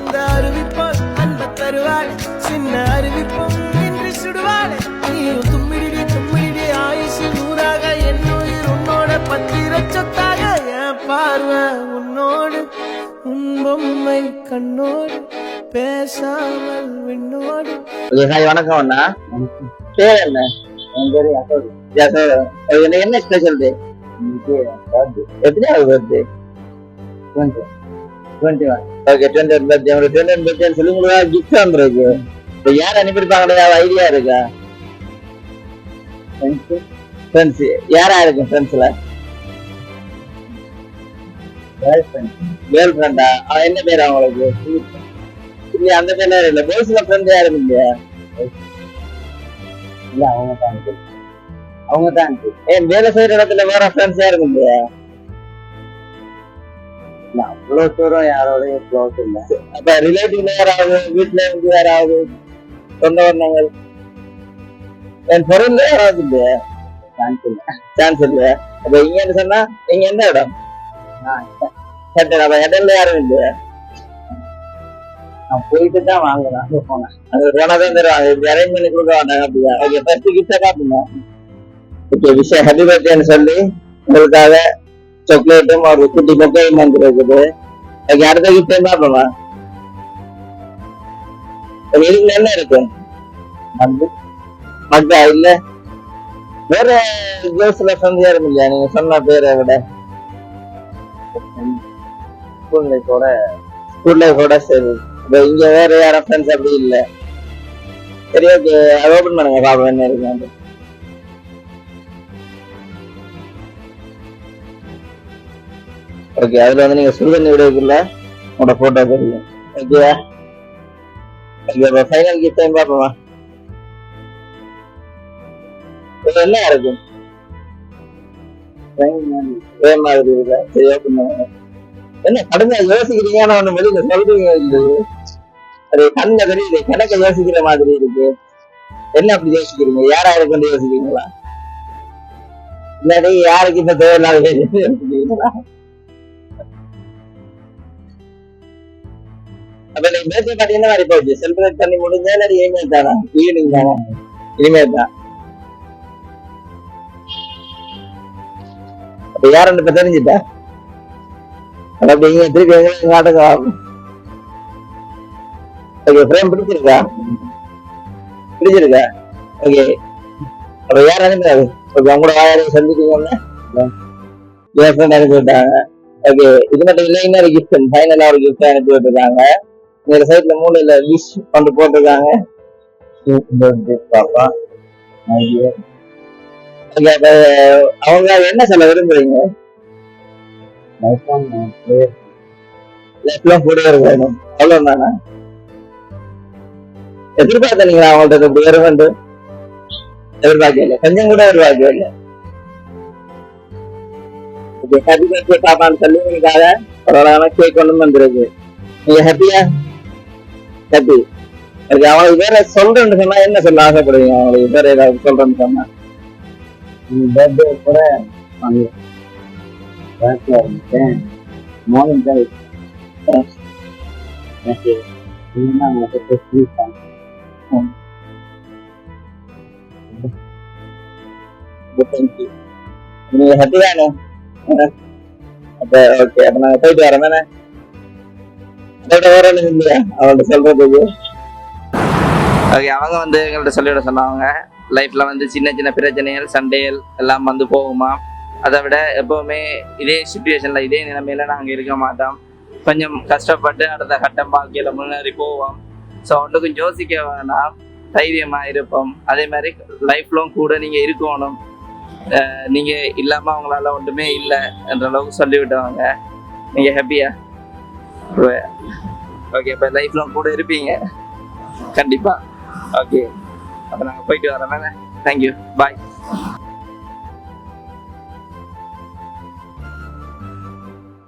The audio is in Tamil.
அந்த அறிவிப்போம் அன்ப தருவாள். சின்ன அறிவிப்போம் என்று சுடுவாள். நீயும் தும்மிடி தும்மிடி ஆயுசு நூறாக என்னுயிர் உன்னோட பத்திர சொத்தாக. என் பார்வை உன்னோடு உன் பொம்மை கண்ணோடு பேசாமல் விண்ணோடு. வணக்கம் அண்ணா. பேர் என்ன? என் பேரு அசோக் ஜாசோரம். என்ன ஸ்பெஷல் டே? இன்னைக்கு பர்த்டே எத்தனையாவது birthday twenty twenty one okay twenty one birthday உங்களுக்கு டுவெண்ட்டி ஒன் பர்த்டே சொல்லி உங்களுக்கு கிஃப்ட் வந்துருக்கு இப்போ யார் அனுப்பியிருப்பாங்களே ஐடியா இருக்கா? ஃப்ரெண்ட்ஸு ஃப்ரெண்ட்ஸ் யாரா இருக்கும் ஃப்ரெண்ட்ஸ்ல கேர்ள் ஃப்ரெண்ட் கேர்ள் ஃப்ரெண்டா அவன் என்ன பேர் அவங்களுக்கு? இல்லையா அந்த பேர்ல இல்லை. பாய்ஸ்ல ஃப்ரெண்ட் யாரும் இல்லையா இல்லை அவங்க தான் அவங்க தான் ஏன் வேலை செய்யற இடத்துல வேற ஃப்ரெண்ட்ஸ் யாரும் இல்லையா அவ்வளோ தூரம் யாரோடையும் க்ளோஸ் இல்லை. அப்ப ரிலேட்டிவ்ல யாராவது வீட்டுல இருந்து யாராவது சொந்த பந்தங்கள் என் பொருள்ல யாராவது இல்லையா? சான்ஸ் இல்லை. சான்ஸ் இல்ல. அப்ப இங்கன்னு சொன்னா இங்க எந்த இடம்? நான் ஹெட்டர் அப்ப ஹெட்டர்ல யாரும் இல்லையா? நான் போயிட்டு தான் வாங்கலாம் அங்கே போனேன் அது போனாதான் தருவாங்க. இப்படி அரேஞ்ச் பண்ணி கொடுக்க மாட்டாங்க அப்படியா? ஓகே ஃபர்ஸ்ட் கிஃப்டா காட்டுங்க. ஓகே விஷயம் ஹாப்பி பர்த்டேன்னு சொல்லி உங்களுக்காக சாக்லேட்டும் ஒரு குட்டி பொக்கையும் வந்துருக்குது ஓகே அடுத்த கிஃப்ட் பார்ப்போமா ஓகே, இதுக்குள்ள என்ன இருக்கு வந்து மக்கா இல்ல. வேற ஜோஸ்ல ஃப்ரெண்ட் யாரும் நீங்க சொன்ன பேரை விட. ஸ்கூல் லைஃபோட ஸ்கூல் லைஃபோட சரி. இங்க வேற யாரும் ஃப்ரெண்ட்ஸ் அப்படி இல்ல. சரி ஓகே அதை ஓபன் பண்ணுங்க. பாப்போம் என்ன இருக்கு ஓகே அதுல வந்து நீங்க சுடுதண்ணி விடுறதுக்குள்ள உங்களோட போட்டோ தெரியும் ஓகேவா ஓகே அப்ப ஃபைனல் கிஃப்ட் டைம் பாப்போமா என்ன இருக்கும் மாதிரி என்ன கடுமையா யோசிக்கிறீங்க? ஆனா ஒண்ணு வெளியில சொல்றீங்க அது கண்ணுல தெரியுது. கணக்க யோசிக்கிற மாதிரி இருக்கு. என்ன அப்படி யோசிக்கிறீங்க? யாரா இருக்குன்னு யோசிக்கிறீங்களா? இல்லாட்டி யாருக்கு இப்ப தேவையில்லாத அப்ப நீங்க பேசி பாட்டி என்ன மாதிரி போச்சு செலிப்ரேட் பண்ணி முடிஞ்சா இல்லாட்டி இனிமேல் தானா. ஈவினிங் தானா. இனிமேல் தான். அப்ப யாருன்னு இப்ப தெரிஞ்சுட்டா? அது அப்படி இங்க திருப்பி எங்க நாடகம் ஆகும் ஓகே ஃப்ரேம் பிடிச்சிருக்கா? பிடிச்சிருக்கா? ஓகே அப்ப யார் அனுப்பினாரு ஓகே உங்களோட வாயாலே சந்திக்கீங்கன்னு என் ஃப்ரெண்ட் அனுப்பி விட்டாங்க ஓகே இது மட்டும் இல்லை இன்னொரு கிஃப்ட் ஃபைனலாக ஒரு கிஃப்ட் அனுப்பி விட்டுருக்காங்க. இந்த சைட்ல மூலையில விஷ் கொண்டு போட்டிருக்காங்க. பாப்பா அவங்க என்ன சொல்ல விரும்புறீங்க? லைஃப் கூட இருக்கணும் எதிர்பார்த்த அவங்கள்ட்ட இப்படி வேண்டும் எதிர்பார்க்கவே இல்லை. கொஞ்சம் கூட எதிர்பார்க்கவே இல்லை. ஹாப்பி பர்த்டே பாப்பான்னு சொல்லி உங்களுக்காக ஒரு கேக் கொண்டு வந்துருக்கு. நீங்க ஹாப்பியா ஹாப்பி எனக்கு அவங்களுக்கு வேற சொல்றேன்னு சொன்னா என்ன சொல்ல ஆசைப்படுவீங்க? அவங்களுக்கு வேற ஏதாவது சொல்றேன்னு சொன்னா. பர்த்டே கூட மார்னிங் நீங்க ஹாப்பி தானே அப்ப ஓகே அப்ப நாங்க போயிட்டு வரோம் தானே? அவன்கிட்ட சொல்றதுக்கு. ஓகே அவங்க வந்து எங்கள்கிட்ட சொல்லிவிட சொன்னாங்க. லைஃப்ல வந்து சின்ன சின்ன பிரச்சனைகள் சண்டைகள் எல்லாம் வந்து போகுமா? அதை விட எப்பவுமே இதே சுச்சுவேஷன்ல இதே நிலைமையில நாங்கள் இருக்க மாட்டோம். கொஞ்சம் கஷ்டப்பட்டு அடுத்த கட்டம் வாழ்க்கையில முன்னேறி போவோம். ஸோ ஒன்றுக்கும் யோசிக்க வேணாம். தைரியமா இருப்போம். அதே மாதிரி லைஃப் லாங் கூட நீங்க இருக்கணும். நீங்க இல்லாம அவங்களால ஒன்றுமே இல்லை என்ற அளவுக்கு சொல்லி விட்டவங்க நீங்க ஹாப்பியா ஓகே இப்போ லைஃப் லாங் கூட இருப்பீங்க. கண்டிப்பா. ஓகே அப்போ நாங்கள் போயிட்டு வரோம் தானே தேங்க்யூ பாய்